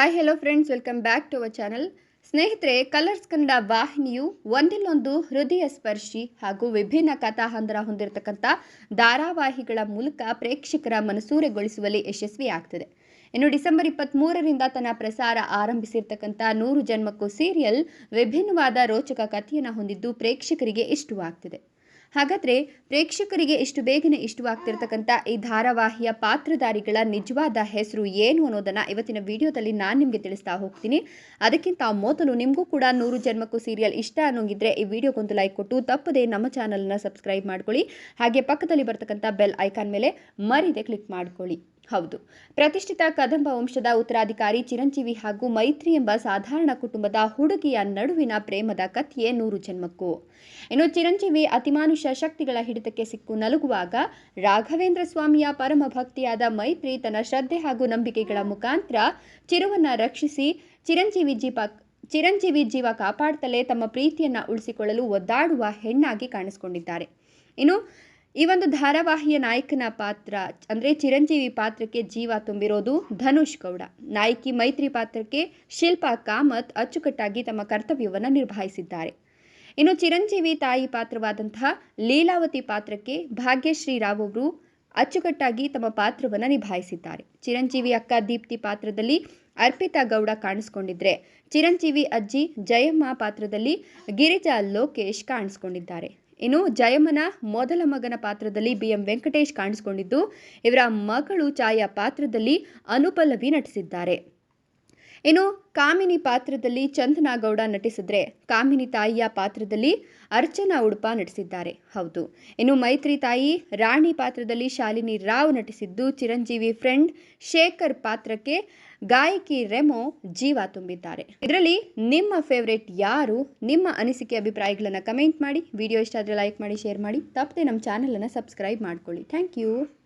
Hi hello friends welcome back to our channel ಸ್ನೇಹಿತರೆ Colors Kannada ವಾಹಿನಿಯು ಒಂದಿಲ್ಲೊಂದು ಹೃದಯ ಸ್ಪರ್ಶಿ ಹಾಗೂ ವಿಭಿನ್ನ ಕಥಾಹಂದರ ಹೊಂದಿರತಕ್ಕಂಥ ಧಾರಾವಾಹಿಗಳ ಮೂಲಕ ಪ್ರೇಕ್ಷಕರ ಮನಸೂರೆಗೊಳಿಸುವಲ್ಲಿ ಯಶಸ್ವಿಯಾಗ್ತಿದೆ. ಇನ್ನು ಡಿಸೆಂಬರ್ ಇಪ್ಪತ್ತ್ಮೂರರಿಂದ ತನ್ನ ಪ್ರಸಾರ ಆರಂಭಿಸಿರ್ತಕ್ಕಂಥ ನೂರು ಜನ್ಮಕ್ಕೂ ಸೀರಿಯಲ್ ವಿಭಿನ್ನವಾದ ರೋಚಕ ಕಥೆಯನ್ನು ಹೊಂದಿದ್ದು ಪ್ರೇಕ್ಷಕರಿಗೆ ಇಷ್ಟವಾಗ್ತಿದೆ. ಹಾಗಾದರೆ ಪ್ರೇಕ್ಷಕರಿಗೆ ಇಷ್ಟು ಬೇಗನೆ ಇಷ್ಟವಾಗ್ತಿರ್ತಕ್ಕಂಥ ಈ ಧಾರಾವಾಹಿಯ ಪಾತ್ರಧಾರಿಗಳ ನಿಜವಾದ ಹೆಸರು ಏನು ಅನ್ನೋದನ್ನು ಇವತ್ತಿನ ವಿಡಿಯೋದಲ್ಲಿ ನಾನು ನಿಮಗೆ ತಿಳಿಸ್ತಾ ಹೋಗ್ತೀನಿ. ಅದಕ್ಕಿಂತ ಮೊದಲು ನಿಮಗೂ ಕೂಡ ನೂರು ಜನ್ಮಕ್ಕೂ ಸೀರಿಯಲ್ ಇಷ್ಟ ಅನ್ನೋಂಗಿದ್ರೆ ಈ ವಿಡಿಯೋಗೊಂದು ಲೈಕ್ ಕೊಟ್ಟು ತಪ್ಪದೆ ನಮ್ಮ ಚಾನಲ್ನ ಸಬ್ಸ್ಕ್ರೈಬ್ ಮಾಡ್ಕೊಳ್ಳಿ. ಹಾಗೆ ಪಕ್ಕದಲ್ಲಿ ಬರ್ತಕ್ಕಂಥ ಬೆಲ್ ಐಕಾನ್ ಮೇಲೆ ಮರಿದೆ ಕ್ಲಿಕ್ ಮಾಡ್ಕೊಳ್ಳಿ. ಹೌದು. ಪ್ರತಿಷ್ಠಿತ ಕದಂಬ ವಂಶದ ಉತ್ತರಾಧಿಕಾರಿ ಚಿರಂಜೀವಿ ಹಾಗೂ ಮೈತ್ರಿ ಎಂಬ ಸಾಧಾರಣ ಕುಟುಂಬದ ಹುಡುಗಿಯ ನಡುವಿನ ಪ್ರೇಮದ ಕಥೆಯೇ ನೂರು ಜನ್ಮಕ್ಕೂ. ಇನ್ನು ಚಿರಂಜೀವಿ ಅತಿಮಾನುಷ ಶಕ್ತಿಗಳ ಹಿಡಿತಕ್ಕೆ ಸಿಕ್ಕು ನಲುಗುವಾಗ ರಾಘವೇಂದ್ರ ಸ್ವಾಮಿಯ ಪರಮ ಭಕ್ತಿಯಾದ ಮೈತ್ರಿ ತನ್ನ ಶ್ರದ್ಧೆ ಹಾಗೂ ನಂಬಿಕೆಗಳ ಮುಖಾಂತರ ಚಿರುವನ್ನ ರಕ್ಷಿಸಿ ಚಿರಂಜೀವಿ ಜೀಪ ಚಿರಂಜೀವಿ ಜೀವ ಕಾಪಾಡ್ತಲೇ ತಮ್ಮ ಪ್ರೀತಿಯನ್ನ ಉಳಿಸಿಕೊಳ್ಳಲು ಒದ್ದಾಡುವ ಹೆಣ್ಣಾಗಿ ಕಾಣಿಸಿಕೊಂಡಿದ್ದಾರೆ. ಇನ್ನು ಈ ಒಂದು ಧಾರಾವಾಹಿಯ ನಾಯಕನ ಪಾತ್ರ, ಅಂದರೆ ಚಿರಂಜೀವಿ ಪಾತ್ರಕ್ಕೆ ಜೀವ ತುಂಬಿರೋದು ಧನುಷ್ ಗೌಡ. ನಾಯಕಿ ಮೈತ್ರಿ ಪಾತ್ರಕ್ಕೆ ಶಿಲ್ಪಾ ಕಾಮತ್ ಅಚ್ಚುಕಟ್ಟಾಗಿ ತಮ್ಮ ಕರ್ತವ್ಯವನ್ನು ನಿರ್ವಹಿಸಿದ್ದಾರೆ ಇನ್ನು ಚಿರಂಜೀವಿ ತಾಯಿ ಪಾತ್ರವಾದಂತಹ ಲೀಲಾವತಿ ಪಾತ್ರಕ್ಕೆ ಭಾಗ್ಯಶ್ರೀ ರಾವ್ ಅವರು ಅಚ್ಚುಕಟ್ಟಾಗಿ ತಮ್ಮ ಪಾತ್ರವನ್ನು ನಿಭಾಯಿಸಿದ್ದಾರೆ. ಚಿರಂಜೀವಿ ಅಕ್ಕ ದೀಪ್ತಿ ಪಾತ್ರದಲ್ಲಿ ಅರ್ಪಿತಾ ಗೌಡ ಕಾಣಿಸ್ಕೊಂಡಿದ್ರೆ, ಚಿರಂಜೀವಿ ಅಜ್ಜಿ ಜಯಮ್ಮ ಪಾತ್ರದಲ್ಲಿ ಗಿರಿಜಾ ಲೋಕೇಶ್ ಕಾಣಿಸ್ಕೊಂಡಿದ್ದಾರೆ. ಇನ್ನು ಜಯಮ್ಮನ ಮೊದಲ ಮಗನ ಪಾತ್ರದಲ್ಲಿ ಬಿ ಎಂ ವೆಂಕಟೇಶ್ ಕಾಣಿಸಿಕೊಂಡಿದ್ದು, ಇವರ ಮಗಳು ಛಾಯಾ ಪಾತ್ರದಲ್ಲಿ ಅನುಪಲ್ಲವಿ ನಟಿಸಿದ್ದಾರೆ. ಇನ್ನು ಕಾಮಿನಿ ಪಾತ್ರದಲ್ಲಿ ಚಂದನಗೌಡ ನಟಿಸಿದ್ರೆ ಕಾಮಿನಿ ತಾಯಿಯ ಪಾತ್ರದಲ್ಲಿ ಅರ್ಚನಾ ಉಡುಪ ನಟಿಸಿದ್ದಾರೆ. ಹೌದು. ಇನ್ನು ಮೈತ್ರಿ ತಾಯಿ ರಾಣಿ ಪಾತ್ರದಲ್ಲಿ ಶಾಲಿನಿ ರಾವ್ ನಟಿಸಿದ್ದು ಚಿರಂಜೀವಿ ಫ್ರೆಂಡ್ ಶೇಖರ್ ಪಾತ್ರಕ್ಕೆ ಗಾಯಕಿ ರೆಮೋ ಜೀವ ತುಂಬಿದ್ದಾರೆ. ಇದರಲ್ಲಿ ನಿಮ್ಮ ಫೇವ್ರೇಟ್ ಯಾರು? ನಿಮ್ಮ ಅನಿಸಿಕೆ ಅಭಿಪ್ರಾಯಗಳನ್ನು ಕಮೆಂಟ್ ಮಾಡಿ. ವಿಡಿಯೋ ಇಷ್ಟ ಆದರೆ ಲೈಕ್ ಮಾಡಿ ಶೇರ್ ಮಾಡಿ. ತಪ್ಪದೆ ನಮ್ಮ ಚಾನಲನ್ನು ಸಬ್ಸ್ಕ್ರೈಬ್ ಮಾಡ್ಕೊಳ್ಳಿ. Thank you